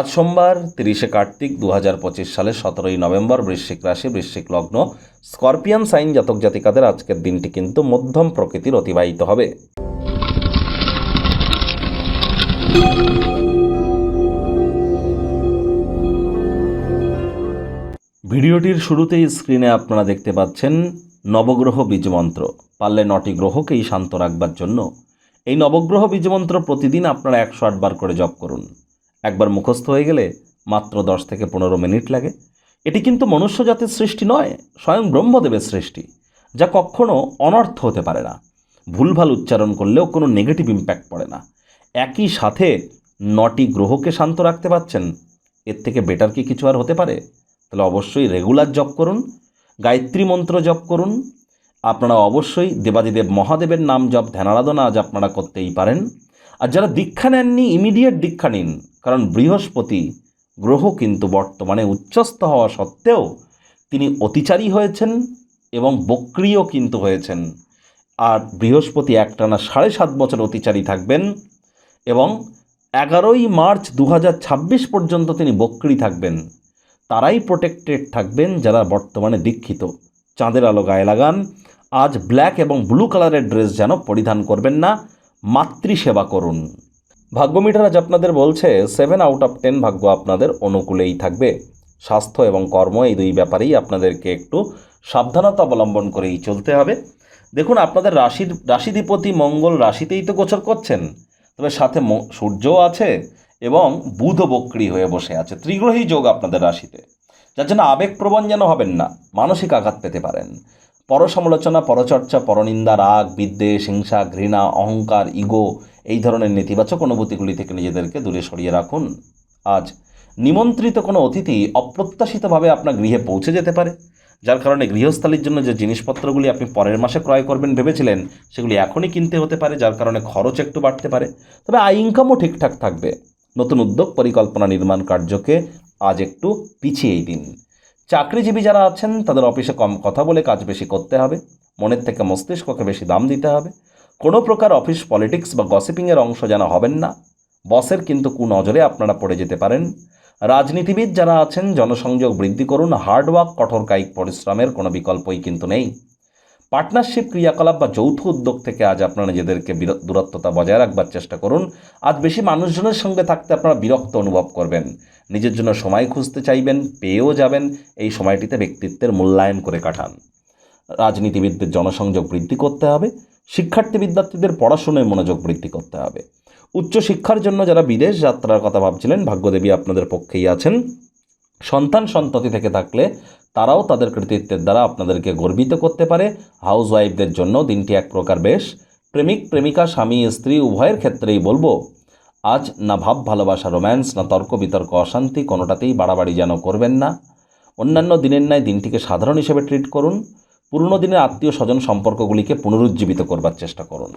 আজ সোমবার তিরিশে কার্তিক দু হাজার পঁচিশ সালের সতেরোই নভেম্বর বৃশ্চিক রাশি, বৃশ্চিক লগ্ন। স্করপিয়ান সাইন জাতক জাতিকাদের আজকের দিনটি কিন্তু মধ্যম প্রকৃতির অতিবাহিত হবে। ভিডিওটির শুরুতেই স্ক্রিনে আপনারা দেখতে পাচ্ছেন নবগ্রহ বীজমন্ত্র। পারলে নটি গ্রহকেই শান্ত রাখবার জন্য। এই নবগ্রহ বীজমন্ত্র প্রতিদিন আপনারা একশো আটবার করে জপ করুন। একবার মুখস্থ হয়ে গেলে মাত্র দশ থেকে পনেরো মিনিট লাগে। এটি কিন্তু মনুষ্য জাতির সৃষ্টি নয়, স্বয়ং ব্রহ্মদেবের সৃষ্টি, যা কখনো অনর্থ হতে পারে না। ভুলভাল উচ্চারণ করলেও কোনো নেগেটিভ ইম্প্যাক্ট পড়ে না। একই সাথে নটি গ্রহকে শান্ত রাখতে পারছেন, এর থেকে বেটার কি কিছু আর হতে পারে? তাহলে অবশ্যই রেগুলার জপ করুন, গায়ত্রী মন্ত্র জপ করুন। আপনারা অবশ্যই দেবাদিদেব মহাদেবের নাম জপ, ধ্যানারাধনা আজ আপনারা করতেই পারেন। আর যারা দীক্ষা নেননি ইমিডিয়েট দীক্ষা নিন। কারণ বৃহস্পতি গ্রহ কিন্তু বর্তমানে উচ্চস্থ হওয়া সত্ত্বেও তিনি অতিচারী হয়েছেন এবং বক্রিয় কিন্তু হয়েছেন। আর বৃহস্পতি একটানা সাড়ে সাত বছর অতিচারী থাকবেন এবং এগারোই মার্চ দু হাজার ছাব্বিশ পর্যন্ত তিনি বক্রি থাকবেন। তারাই প্রোটেক্টেড থাকবেন যারা বর্তমানে দীক্ষিত। চাঁদের আলো গায়ে লাগান। আজ ব্ল্যাক এবং ব্লু কালারের ড্রেস যেন পরিধান করবেন না। মাতৃসেবা করুন। ভাগ্যমিটার আজ আপনাদের বলছে সেভেন আউট অফ টেন ভাগ্য আপনাদের অনুকূলেই থাকবে। স্বাস্থ্য এবং কর্ম এই দুই ব্যাপারেই আপনাদেরকে একটু সাবধানতা অবলম্বন করেই চলতে হবে। দেখুন, আপনাদের রাশির, রাশিধিপতি মঙ্গল রাশিতেই তো গোচর করছেন। তবে সাথে সূর্যও আছে এবং বুধ বক্রি হয়ে বসে আছে। ত্রিগ্রহী যোগ আপনাদের রাশিতে। যার জন্য আবেগপ্রবণ যেন হবেন না, মানসিক আঘাত পেতে পারেন। পরসমালোচনা, পরচর্চা, পরনিন্দা, রাগ, বিদ্বেষ, হিংসা, ঘৃণা, অহংকার, ইগো এই ধরনের নেতিবাচক অনুভূতিগুলি থেকে নিজেদেরকে দূরে সরিয়ে রাখুন। আজ নিমন্ত্রিত কোনো অতিথি অপ্রত্যাশিতভাবে আপনার গৃহে পৌঁছে যেতে পারে, যার কারণে গৃহস্থালির জন্য যে জিনিসপত্রগুলি আপনি পরের মাসে ক্রয় করবেন ভেবেছিলেন, সেগুলি এখনই কিনতে হতে পারে, যার কারণে খরচ একটু বাড়তে পারে। তবে আয় ইনকামও ঠিকঠাক থাকবে। নতুন উদ্যোগ, পরিকল্পনা, নির্মাণ কার্যকে আজ একটু পিছিয়েই দিন। চাকরিজীবী যারা আছেন, তাদের অফিসে কম কথা বলে কাজ বেশি করতে হবে। মনের থেকে মস্তিষ্ককে বেশি দাম দিতে হবে। কোনো প্রকার অফিস পলিটিক্স বা গসিপিংয়ের অংশ যেন হবেন না। বসের কিন্তু কুনজরে আপনারা পড়ে যেতে পারেন। রাজনীতিবিদ যারা আছেন, জনসংযোগ বৃদ্ধি করুন হার্ডওয়ার্ক কঠোর কায়িক পরিশ্রমের কোনো বিকল্পই কিন্তু নেই। পার্টনারশিপ ক্রিয়াকলাপ বা যৌথ উদ্যোগ থেকে আজ আপনারা নিজেদেরকে দূরত্বতা বজায় রাখবার চেষ্টা করুন। আজ বেশি মানুষজনের সঙ্গে থাকতে আপনারা বিরক্ত অনুভব করবেন। নিজের জন্য সময় খুঁজতে চাইবেন, পেয়েও যাবেন, এই সময়টিতে ব্যক্তিত্বের মূল্যায়ন করে কাটান। রাজনীতিবিদদের জনসংযোগ বৃদ্ধি করতে হবে। শিক্ষার্থী বিদ্যার্থীদের পড়াশোনায় মনোযোগ বৃদ্ধি করতে হবে। উচ্চশিক্ষার জন্য যারা বিদেশ যাত্রার কথা ভাবছিলেন, ভাগ্যদেবী আপনাদের পক্ষেই আছেন। সন্তান সন্ততি থেকে থাকলে তারাও তাদের কৃতিত্বের দ্বারা আপনাদেরকে গর্বিত করতে পারে। হাউস ওয়াইফদের জন্য দিনটি এক প্রকার বেশ। প্রেমিক, প্রেমিকা, স্বামী, স্ত্রী, উভয়ের ক্ষেত্রেই বলব, আজ না ভাব, ভালোবাসা, রোম্যান্স, না তর্ক, বিতর্ক, অশান্তি, কোনোটাতেই বাড়াবাড়ি যেন করবেন না। অন্যান্য দিনের ন্যায় দিনটিকে সাধারণ হিসেবে ট্রিট করুন। পুরনো দিনের আত্মীয় স্বজন সম্পর্কগুলিকে পুনরুজ্জীবিত করবার চেষ্টা করুন।